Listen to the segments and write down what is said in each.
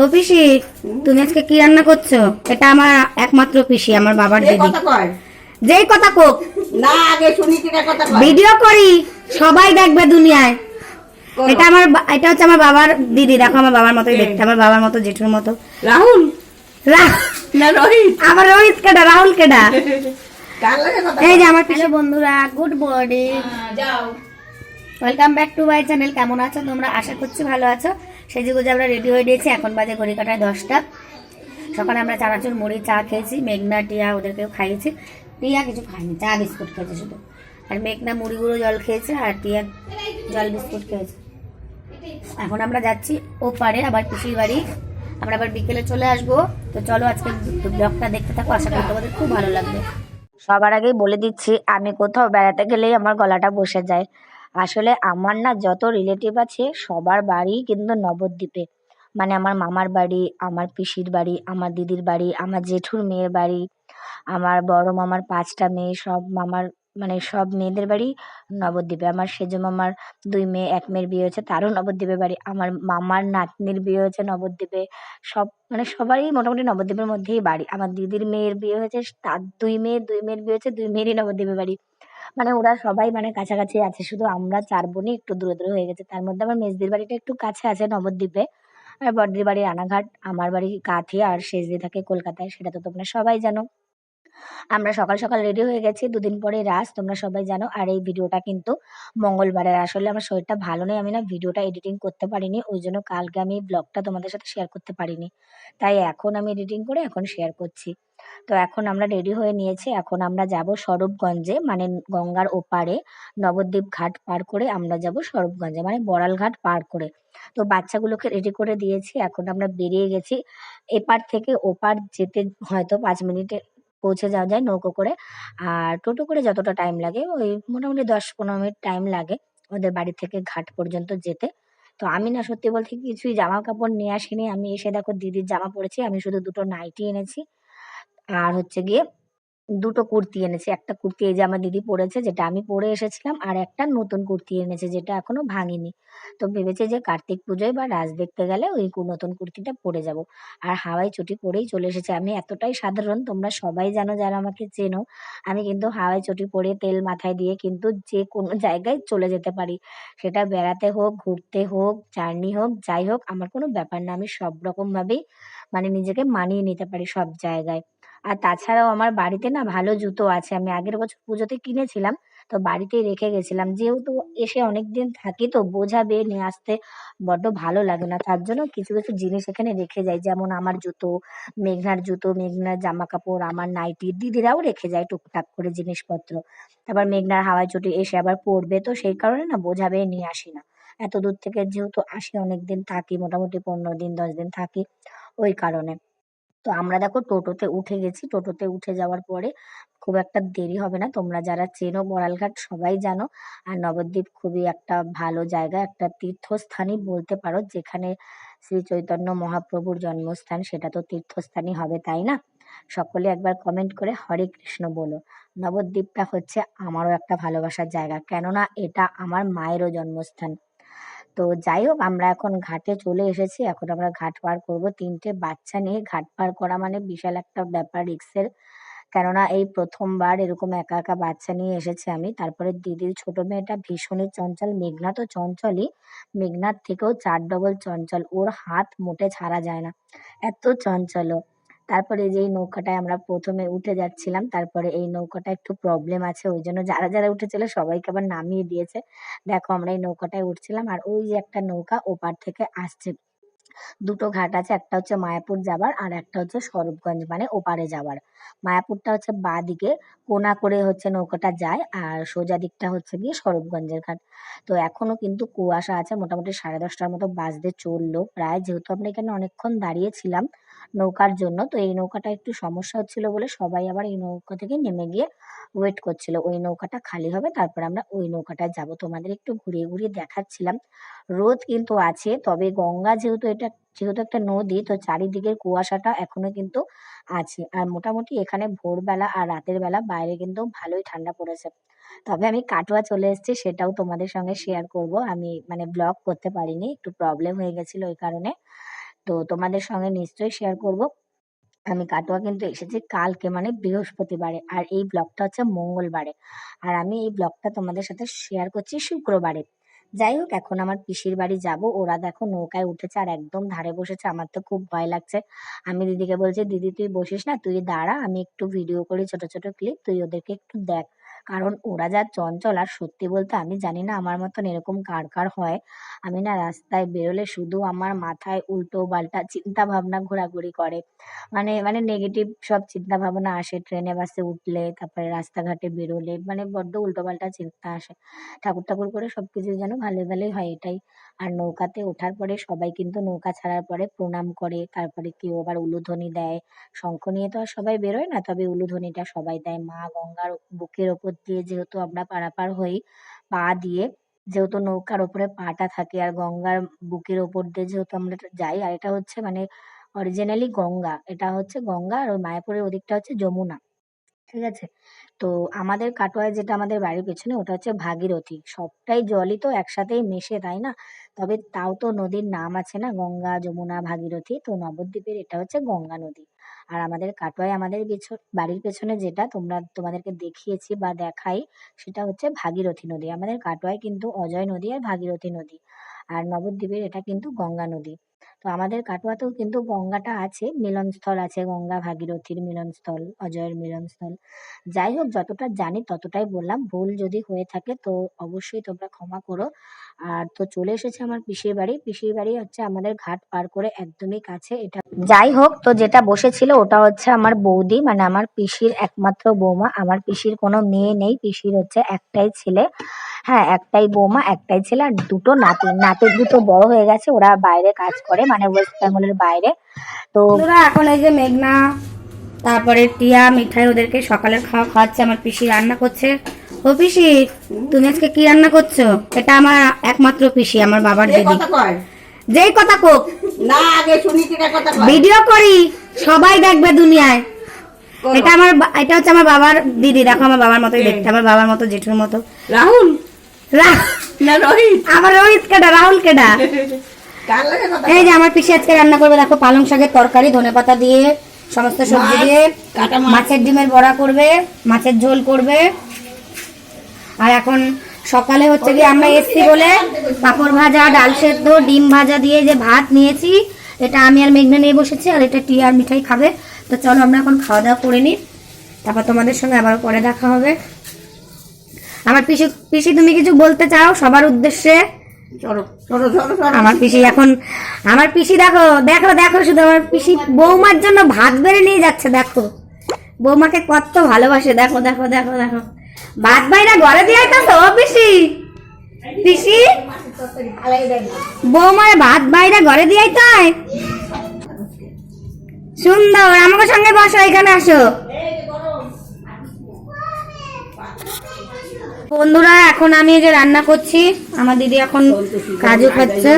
ও পিসি তুমি আজকে কি রান্না করছ? এটা আমার একমাত্র পিসি আমার বাবার দিদি। কথা যেই কথা কোক না আগে শুনি কিনা কথা ভিডিও করি সবাই দেখবে দুনিয়ায়। এটা আমার এটা হচ্ছে আমার বাবার দিদি দেখো আমার বাবার মতোই দেখতে আমার বাবার মতো জেঠুর মতো। রাহুল? না রোহিত। আমার রোহিত কেডা রাহুল কেডা? এই যে আমার পিসি। বন্ধুরা গুড মর্নিং। যাও। Welcome back to my channel কেমন আছো তোমরা? আশা করছি ভালো আছো। সেজে গুজে আমরা রেডি হয়ে নিয়েছি, এখন বাজে ঘড়ি কাটায় দশটা। সকালে আমরা চানাচুর, মুড়ি, চা খেয়েছি, মেঘনা, টিয়া ওদেরকেও খাইয়েছি। টিয়া কিছু খায়নি চা, বিস্কুট খেয়েছে শুধু। আর মেঘনা মুড়ি গুঁড়ো জল খেয়েছে আর টিয়া জল, বিস্কুট খেয়েছে। এখন আমরা যাচ্ছি ও পারে আবার পিসির বাড়ি। আমরা আবার বিকেলে চলে আসব। তো চলো আজকে ব্লগটা দেখতে থাকো, আশা করি তোমাদের খুব ভালো লাগবে। সবার আগেই বলে দিচ্ছি, আমি কোথাও বেড়াতে গেলেই আমার গলাটা বসে যায়। আসলে আমার না যত রিলেটিভ আছে, সবার বাড়ি কিন্তু নবদ্বীপে। মানে আমার মামার বাড়ি, আমার পিসির বাড়ি, আমার দিদির বাড়ি, আমার জেঠুর মেয়ের বাড়ি, আমার বড় মামার পাঁচটা মেয়ে, সব মামার মানে সব মেয়েদের বাড়ি নবদ্বীপে। আমার সেজো মামার দুই মেয়ে, এক মেয়ের বিয়ে হয়েছে, তারও নবদ্বীপে বাড়ি। আমার মামার নাতনির বিয়ে হয়েছে নবদ্বীপে। সব মানে সবারই মোটামুটি নবদ্বীপের মধ্যেই বাড়ি। আমার দিদির মেয়ের বিয়ে হয়েছে, তার দুই মেয়ে, দুই মেয়ের বিয়ে হয়েছে, দুই মেয়েরই নবদ্বীপে বাড়ি। মানে ওরা সবাই মানে কাছাকাছি আছে, শুধু আমরা চার বোনই একটু দূরে দূরে হয়ে গেছে। তার মধ্যে আমার মেজদির বাড়িটা একটু কাছে আছে নবদ্বীপে। আর বড়দির বাড়ি রানাঘাট, আমার বাড়ি কাঠি আর সেজদি থাকে কলকাতায় সেটা তো তোমরা সবাই জানো। আমরা সকাল সকাল রেডি হয়ে গেছি, দুদিন পরে রাস, তোমরা সবাই জানো। আর এই ভিডিওটা কিন্তু মঙ্গলবারের, আসলে আমার শরীরটা ভালো নেই, আমি না ভিডিওটা এডিটিং করতে পারিনি, ওই জন্য কালকে আমি ব্লগটা তোমাদের সাথে শেয়ার করতে পারিনি। তাই এখন আমি এডিটিং করে এখন শেয়ার করছি। তো এখন আমরা রেডি হয়ে নিয়েছি, এখন আমরা যাব স্বরূপগঞ্জে মানে গঙ্গার ওপারে নবদ্বীপ ঘাট পার করে আমরা যাব স্বরূপগঞ্জে মানে বড়াল ঘাট পার করে। তো বাচ্চাগুলোকে রেডি করে দিয়েছি, এখন আমরা বেরিয়ে গেছি। এপার থেকে ওপার যেতে হয়তো পাঁচ মিনিটে পৌঁছে যাওয়া যায় নৌকো করে। আর টোটো করে যতটা টাইম লাগে, ওই মোটামুটি দশ পনেরো মিনিট টাইম লাগে ওদের বাড়ি থেকে ঘাট পর্যন্ত যেতে। তো আমি না সত্যি বলতে কিছুই জামা কাপড় নিয়ে আসিনি। আমি এসে দেখো দিদির জামা পরেছি, আমি শুধু দুটো নাইটি এনেছি। আর হচ্ছে গিয়ে দুটো কুর্তি এনেছি। একটা কুর্তি এই যে আমার দিদি পরেছে, যেটা আমি পরে এসেছিলাম, আর একটা নতুন কুর্তি এনেছে, যেটা এখনও ভাঙিনি। তো ভেবেছে যে কার্তিক পুজোয় বা রাজ দেখতে গেলে ওই নতুন কুর্তিটা পরে যাব। আর হাওয়াই চটি পরেই চলে এসেছে। আমি এতটাই সাধারণ, তোমরা সবাই জানো যারা আমাকে চেনো, আমি কিন্তু হাওয়াই চটি পরে তেল মাথায় দিয়ে কিন্তু যে কোনো জায়গায় চলে যেতে পারি। সেটা বেড়াতে হোক, ঘুরতে হোক, জার্নি হোক, যাই হোক, আমার কোনো ব্যাপার না। আমি সব রকম ভাবেই মানে নিজেকে মানিয়ে নিতে পারি সব জায়গায়। আর তাছাড়াও আমার বাড়িতে না ভালো জুতো আছে। আমি আগের বছর পুজোতে কিনেছিলাম, তো বাড়িতেই রেখে গেছিলাম। যেহেতু এসে অনেকদিন থাকি, তো বোঝা বেয়ে নিয়ে আসতে বড্ড ভালো লাগে না। তার জন্য কিছু কিছু জিনিস এখানে রেখে যাই, যেমন আমার জুতো, মেঘনার জুতো, মেঘনার জামা কাপড় আমার নাইটি, দিদিরাও রেখে যায় টুকটাক করে জিনিসপত্র। তারপর মেঘনার হাওয়াই চটি এসে আবার পড়বে তো সেই কারণে না বোঝা বেয়ে নিয়ে আসি না। এত দূর থেকে যেহেতু আসি, অনেকদিন থাকি, মোটামুটি পনেরো দিন, দশ দিন থাকি, ওই কারণে। তো আমরা দেখো টোটোতে উঠে গেছি। টোটোতে উঠে যাওয়ার পরে খুব একটা দেরি হবে না। তোমরা যারা চেনো বড়ালঘাট সবাই জানো। আর নবদ্বীপ খুবই একটা ভালো জায়গা, একটা তীর্থস্থানই বলতে পারো, যেখানে শ্রী চৈতন্য মহাপ্রভুর জন্মস্থান। সেটা তো তীর্থস্থানই হবে, তাই না? সকলে একবার কমেন্ট করে হরে কৃষ্ণ বলো। নবদ্বীপটা হচ্ছে আমারও একটা ভালোবাসার জায়গা। কেননা এটা আমার মায়েরও জন্মস্থান। তো যাই হোক আমরা এখন ঘাটে চলে এসেছি। এখন আমরা ঘাট পার করব। তিনটে বাচ্চা নিয়ে ঘাট পার করা মানে বিশাল একটা ব্যাপার, রিক্সের। কেননা এই প্রথমবার এরকম একা একা বাচ্চা নিয়ে এসেছি আমি। তারপরে দিদির ছোট মেয়েটা ভীষণই চঞ্চল, মেঘনা তো চঞ্চলই। মেঘনার থেকেও চার ডবল চঞ্চল। ওর হাত মোটে ছাড়া যায় না। এত চঞ্চল ও। তারপরে যে নৌকাটায় আমরা প্রথমে উঠে যাচ্ছিলাম, তারপরে এই নৌকাটা একটু প্রবলেম আছে, ওই জন্য যারা যারা উঠেছিল সবাইকে আবার নামিয়ে দিয়েছে। দেখো আমরা এই নৌকাটায় উঠছিলাম আর ওই যে একটা নৌকা ওপার থেকে আসছে। দুটো ঘাট আছে, একটা হচ্ছে মায়াপুর যাবার আর একটা হচ্ছে স্বরূপগঞ্জ মানে ওপারে যাবার। মায়াপুরটা হচ্ছে বাঁ দিকে কোনা করে হচ্ছে নৌকাটা যায় আর সোজা দিকটা হচ্ছে গিয়ে স্বরূপগঞ্জের ঘাট। তো এখনও কিন্তু কুয়াশা আছে, মোটামুটি সাড়ে দশটার মতো বাজতে চলল। প্রায় যেহেতু আমরা এখানে অনেকক্ষণ দাঁড়িয়েছিলাম নৌকার জন্য। তো এই নৌকাটা একটু সমস্যা হচ্ছিল বলে সবাই আবার এই নৌকা থেকে নেমে গিয়ে ওয়েট করছিল। ওই নৌকাটা খালি হবে, তারপর আমরা ওই নৌকাটায় যাব। তোমাদের একটু ঘুরিয়ে ঘুরিয়ে দেখাচ্ছিলাম। রোদ কিন্তু আছে, তবে গঙ্গা যেহেতু এটা, যেহেতু একটা নদী, তো চারিদিকের কুয়াশাটা এখনও কিন্তু আছে। আর মোটামুটি এখানে ভোরবেলা আর রাতের বেলা বাইরে কিন্তু ভালোই ঠান্ডা পড়েছে। তবে আমি কাটোয়া চলে এসেছি, সেটাও তোমাদের সঙ্গে শেয়ার করব। আমি মানে ব্লগ করতে পারিনি, একটু প্রবলেম হয়ে গেছিল ওই কারণে। তো তোমাদের সঙ্গে নিশ্চয়ই শেয়ার করব। আমি কাটোয়া কিন্তু এসেছি কালকে মানে বৃহস্পতিবারে আর এই ব্লগটা হচ্ছে মঙ্গলবারে। আর আমি এই ব্লগটা তোমাদের সাথে শেয়ার করছি শুক্রবারে। যাই হোক, এখন আমার পিসির বাড়ি যাব। ওরা দেখো নৌকায় উঠেছে আর একদম ধারে বসেছে। আমার তো খুব ভয় লাগছে। আমি দিদিকে বলছি, দিদি, তুই বসিস না, তুই দাঁড়া, আমি একটু ভিডিও করি, ছোট ছোট ক্লিপ তুই ওদেরকে একটু দেখ। কারণ ওরা যা চঞ্চল আর সত্যি বলতে আমি জানি না আমার মতন এরকম কার কার হয়। আমি না রাস্তায় বেরোলে শুধু আমার মাথায় উল্টো পাল্টা চিন্তা ভাবনা ঘোরাঘুরি করে। মানে মানে নেগেটিভ সব চিন্তা ভাবনা আসে। ট্রেনে বাসে উঠলে, তারপরে রাস্তাঘাটে বেরোলে মানে বড্ড উল্টো পাল্টা চিন্তা আসে। ঠাকুর ঠাকুর করে সবকিছু যেন ভালো ভালোই হয় এটাই। আর নৌকাতে ওঠার পরে সবাই কিন্তু নৌকা ছাড়ার পরে প্রণাম করে, তারপরে কেউ আবার উলুধ্বনি দেয়। শঙ্খ নিয়ে তো আর সবাই বেরোয় না, তবে উলুধ্বনিটা সবাই দেয়। মা গঙ্গার বুকের ওপর দিয়ে যেহেতু আমরা পারাপার হই, পা দিয়ে যেহেতু নৌকার ওপরে পাটা থাকে আর গঙ্গার বুকের ওপর দিয়ে যেহেতু আমরা যাই, আর এটা হচ্ছে মানে অরিজিনালি গঙ্গা, এটা হচ্ছে গঙ্গা আর ওই মায়াপুরের ওদিকটা হচ্ছে যমুনা, ঠিক আছে? তো আমাদের কাটোয়ায় যেটা আমাদের বাড়ির পেছনে, ওটা হচ্ছে ভাগীরথী। সবটাই জলই তো একসাথেই মেশে, তাই না? তবে তাও তো নদীর নাম আছে না, গঙ্গা, যমুনা, ভাগীরথী। তো নবদ্বীপের এটা হচ্ছে গঙ্গা নদী। আর আমাদের কাটোয়ায় আমাদের পেছন বাড়ির পেছনে যেটা তোমরা তোমাদেরকে দেখিয়েছি বা দেখাই, সেটা হচ্ছে ভাগীরথী নদী। আমাদের কাটোয়ায় কিন্তু অজয় নদী আর ভাগীরথী নদী। আর নবদ্বীপের এটা কিন্তু গঙ্গা নদী। তো আমাদের কাটোয়াতেও কিন্তু গঙ্গাটা আছে, মিলনস্থল আছে, গঙ্গা ভাগীরথীর মিলনস্থল, অজয়ের মিলনস্থল। যাই হোক, যতটা জানি ততটাই বললাম। ভুল যদি হয়ে থাকে তো অবশ্যই তোমরা ক্ষমা করো। আর তো চলে এসেছে আমার পিসির বাড়ি। পিসির বাড়ি হচ্ছে আমাদের ঘাট পার করে একদমই কাছে। এটা যাই হোক, তো যেটা বসেছিল ওটা হচ্ছে আমার বৌদি মানে আমার পিসির একমাত্র বৌমা। আমার পিসির কোনো মেয়ে নেই, পিসির হচ্ছে একটাই ছেলে। হ্যাঁ একটাই বৌমা একটাই ছেলে আর দুটো নাতি। নাতি দুটো বড় হয়ে গেছে ওরা বাইরে কাজ করে মানে ওয়েস্ট বেঙ্গলের বাইরে। তো বন্ধুরা এখন এই যে মেঘনা তারপরে টিয়া মিঠাই ওদেরকে সকালের খাওয়া খাওয়াচ্ছে আমার পিসি রান্না করছে। ও পিসি তুমি আজকে কি রান্না করছ? এটা আমার একমাত্র পিসি আমার বাবার দিদি। যেই কথা কোক না আগে শুনি কথা কয়। ভিডিও করি সবাই দেখবে দুনিয়ায়। এটা আমার এটা হচ্ছে আমার বাবার দিদি দেখো আমার বাবার মতোই দেখতে আমার বাবার মতো জেঠুর মতো। রাহুল? রোহিত। আমার রোহিত কেডা রাহুল কেডা? এই যে আমার পিসি আজকে রান্না করবে দেখো পালং শাকের তরকারি ধনেপাতা দিয়ে সমস্ত সবজি দিয়ে মাছের ডিমের বড়া করবে মাছের ঝোল করবে। আর এখন সকালে হচ্ছে কি আমরা এসছি বলে পাপড় ভাজা ডাল সেদ্ধ ডিম ভাজা দিয়ে যে ভাত নিয়েছি এটা আমি আর মেঘনা নিয়ে বসেছি আর এটা টি আর মিঠাই খাবে। তো চলো আমরা এখন খাওয়া দাওয়া করে নিই। তারপর তোমাদের সঙ্গে আবার পরে দেখা হবে। আমার পিসি পিসি তুমি কিছু বলতে চাও? সবার উদ্দেশ্যে? আমার পিসি এখন আমার পিসি দেখো দেখো দেখো শুধু আমার পিসি বৌমার জন্য ভাত বেড়ে নিয়ে যাচ্ছে দেখো। বৌমাকে কত ভালোবাসে দেখো দেখো দেখো দেখো। ভাত বাইরা ঘরে দিয়ে তো পিসি। পিসি? বৌমার ভাত বাইরা ঘরে দিয়ে তাই সুন্দর আমাকে সঙ্গে বসো এখানে আসো। বন্ধুরা এখন আমি এই যে রান্না করছি আমার দিদি এখন কাজু খাচ্ছে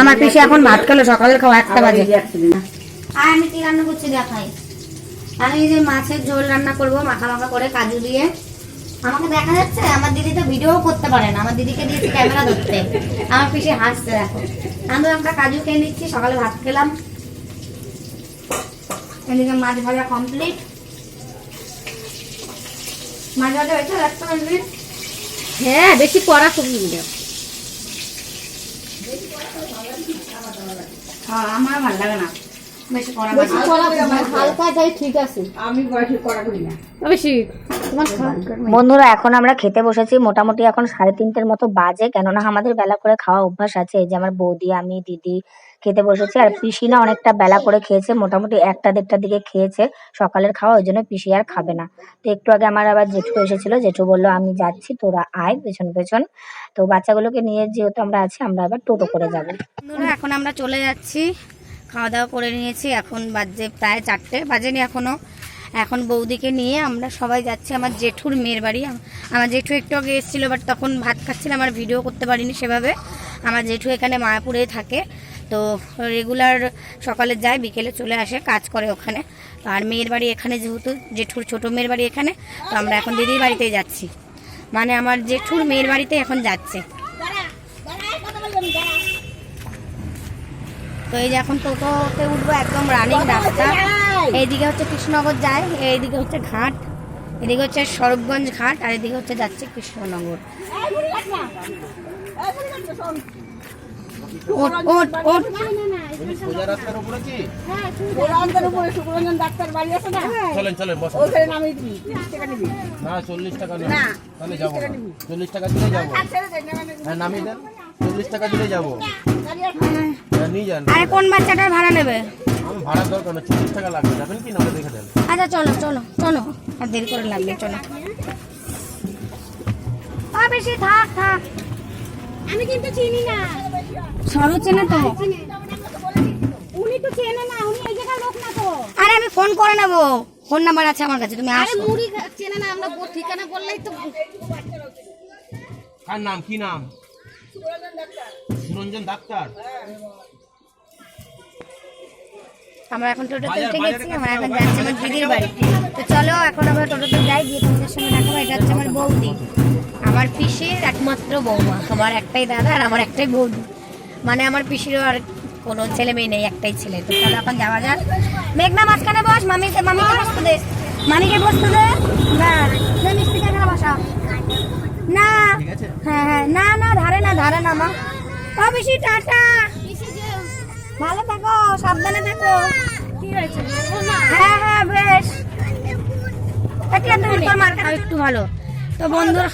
আমার পিসি এখন ভাত খেলো সকালের খাওয়া একটা বাজে। আর আমি কি রান্না করছি দেখাই। আমি এই যে মাছের ঝোল রান্না করব মাখা মাখা করে কাজু দিয়ে। আমাকে দেখা যাচ্ছে আমার দিদি তো ভিডিও করতে পারে না। আমার দিদিকে দিয়েছি ক্যামেরা ধরতে। আমার পিসি হাসছে দেখো। আমি একটা কাজু খেয়ে নিচ্ছি সকালে ভাত খেলাম। এদিকে মাছ ভাজা কমপ্লিট মাছ ভাজা হয়েছে মিনিট হ্যাঁ বেশি পড়া সবজি দিলে হ্যাঁ আমার ভালো লাগে না। বেশি পড়া বেশি পড়া হালকা যাই ঠিক আছে। আমি বেশি করা করি না। বেশি বন্ধুরা, এখন আমরা খেতে বসেছি। মোটামুটি এখন সাড়ে তিনটের মতো বাজে, কেননা আমাদের বেলা করে খাওয়া অভ্যাস আছে। যে আমার বৌদি, আমি, দিদি খেতে বসেছি, আর পিসি না অনেকটা বেলা করে খেয়েছে, মোটামুটি একটা দেড়টার দিকে খেয়েছে সকালের খাওয়া, ওই জন্য পিসি আর খাবে না। তো একটু আগে আমার আবার জেঠু এসেছিল, জেঠু বলল, আমি যাচ্ছি, তোরা আয় পেছন পেছন। তো বাচ্চাগুলোকে নিয়ে যেহেতু আমরা আছি, আমরা আবার টোটো করে যাব। এখন আমরা চলে যাচ্ছি। খাওয়া দাওয়া করে নিয়েছি, এখন বাজে প্রায় চারটে, বাজেনি এখনও। এখন বৌদিকে নিয়ে আমরা সবাই যাচ্ছি আমার জেঠুর মেয়ের বাড়ি। আমার জেঠু একটু আগে এসেছিল বাট তখন ভাত খাচ্ছিলাম আমার ভিডিও করতে পারিনি সেভাবে। আমার জেঠু এখানে মায়াপুরেই থাকে, তো রেগুলার সকালে যায়, বিকেলে চলে আসে, কাজ করে ওখানে। আর মেয়ের বাড়ি এখানে যেহেতু, জেঠুর ছোট মেয়ের বাড়ি এখানে, তো আমরা এখন দিদির বাড়িতেই যাচ্ছি। মানে আমার জেঠুর মেয়ের বাড়িতে এখন যাচ্ছে। তো এই যে এখন টোটোতে উঠবো, একদম রানিং রাস্তা। এইদিকে হচ্ছে কৃষ্ণনগর যায় এইদিকে হচ্ছে ঘাট এদিকে হচ্ছে সরবগঞ্জ ঘাট আর এদিকে হচ্ছে যাচ্ছে কৃষ্ণনগর। হ্যাঁ আরে কোন বাচ্চাটার ভাড়া নেবে? আমি ভাড়ার দরকার না চল্লিশ টাকা লাগবে। যাবেন কি না দেখে দেন। আচ্ছা চলো চলো চলো। আর দেরি করে লাগবে চলো। আর বেশি থাক থাক। আমি কিন্তু চিনি না। সরো চেনে তো। উনি তো চেনে না উনি এই জায়গার লোক না তো। আরে আমি ফোন করে নেব। ফোন নাম্বার আছে আমার কাছে তুমি আরে আসো। মুড়ি খা- চেনে না আমরা ব- ঠিকানা বললেই তো কার নাম? কি নাম? সুরঞ্জন ডাক্তার? আমরা এখন টোটোতে উঠে গেছি আমরা এখন যাচ্ছি আমার দিদির বাড়ি। তো চলো এখন আমরা টোটোতে যাই গিয়ে তোমাদের সঙ্গে দেখাবো। এটা হচ্ছে আমার বৌদি আমার পিসির একমাত্র বৌমা। আমার একটাই দাদা আর আমার একটাই বৌদি। মানে আমার পিসিরও আর কোনো ছেলে মেয়ে নেই একটাই ছেলে। তো চলো এখন যাওয়া যাক। মেঘনা মাঝখানে বস মামিকে মামিকে বসতে দে। মামিকে বসতে দে। ব্যাস দে মিষ্টি এখানে বসা। না। হ্যাঁ হ্যাঁ না না ধারে না ধারে না মা। ও পিসি টাটা। ভালো থাকো সাবধানে থাকো। কি হয়েছে? হ্যাঁ হ্যাঁ বেশ। একটু ভালো। তো বন্ধুরা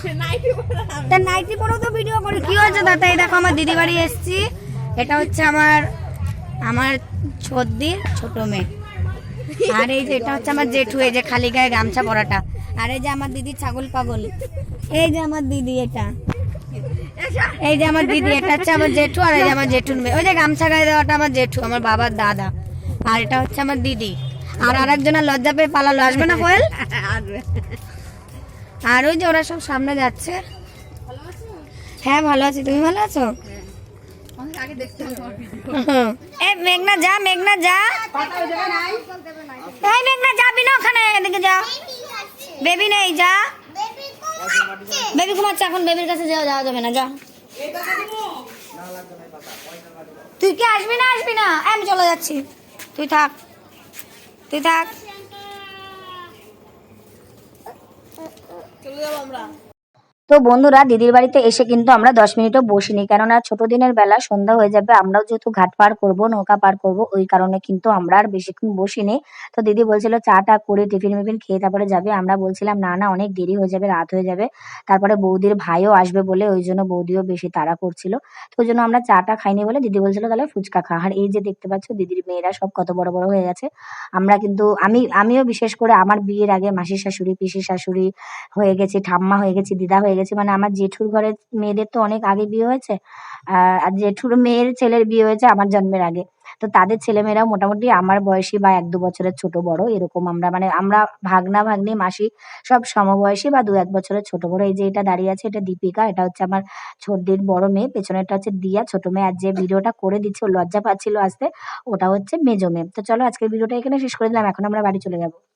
তা নাইটি পরেও তো ভিডিও করি। কি হয়েছে? দাদা এই দেখো আমার দিদি বাড়ি এসেছি। এটা হচ্ছে আমার আমার ছদ্দির ছোট মেয়ে। আর এই যে এটা হচ্ছে আমার জেঠু এই যে খালি গায়ে গামছা পরাটা। আর এই যে আমার দিদি ছাগল পাগল। এই যে আমার দিদি এটা। এই যে আমার দিদি এটা হচ্ছে আমার জেঠু আর এই যে আমার জেঠুর মেয়ে। ওই যে গামছা গায়ে দেওয়াটা আমার জেঠু, আমার বাবার দাদা। আর এটা হচ্ছে আমার দিদি। আর আরেকজনের লজ্জা পেয়ে পালালো। আসবে না কোয়েল আর ওই যে ওরা সব সামনে যাচ্ছে। হ্যাঁ ভালো আছি। তুমি ভালো আছো। এ, মেঘনা, যা মেঘনা, যা। এই, মেঘনা, যাবি না ওখানে? এদিকে যা। বেবি নেই, যা। বেবি ঘুমাচ্ছে, এখন বেবির কাছে যাওয়া যাওয়া যাবে না, যা। তুই কি আসবি না আসবি না? আমি চলে যাচ্ছি। তুই থাক। তুই থাক। তো বন্ধুরা, দিদির বাড়িতে এসে কিন্তু আমরা দশ মিনিটও বসিনি। কেননা ছোট দিনের বেলা সন্ধ্যা হয়ে যাবে, আমরাও যেহেতু ঘাট পার করব, নৌকা পার করব, ওই কারণে কিন্তু আমরা আর বেশিক্ষণ বসিনি। তো দিদি বলছিল চা টা করে টিফিন মিফিন খেয়ে তারপরে যাবে। আমরা বলছিলাম, না না, অনেক দেরি হয়ে যাবে, রাত হয়ে যাবে। তারপরে বৌদির ভাইও আসবে বলে ওই জন্য বৌদিও বেশি তাড়া করছিল। তো ওই জন্য আমরা চা টা খাইনি বলে দিদি বলছিল, তাহলে ফুচকা খা। আর এই যে দেখতে পাচ্ছ, দিদির মেয়েরা সব কত বড় বড় হয়ে গেছে। আমরা কিন্তু, আমি, আমিও বিশেষ করে আমার বিয়ের আগে মাসির শাশুড়ি, পিসির শাশুড়ি হয়ে গেছি, ঠাম্মা হয়ে গেছি, দিদা হয়ে গেছি মানে আমার জেঠুর ঘরের মেয়েদের তো অনেক আগে বিয়ে হয়েছে, আর জেঠুর মেয়ের ছেলের বিয়ে হয়েছে আমার জন্মের আগে। তো তাদের ছেলেমেয়েরাও মোটামুটি আমার বয়সী বা এক দু বছরের ছোট বড়, এরকম আমরা মানে আমরা ভাগনা, ভাগ্নি, মাসি সব সমবয়সী বা দু এক বছরের ছোট বড়। এই যে এটা দাঁড়িয়ে আছে, এটা দীপিকা, এটা হচ্ছে আমার ছোটদের বড় মেয়ে, পেছনেরটা হচ্ছে দিয়া, ছোট মেয়ে। আর যে ভিডিওটা করে দিচ্ছে, ও লজ্জা পাচ্ছিল আসতে, ওটা হচ্ছে মেজো মেয়ে। তো চলো আজকের ভিডিওটা এখানে শেষ করে দিলাম, এখন আমরা বাড়ি চলে যাব।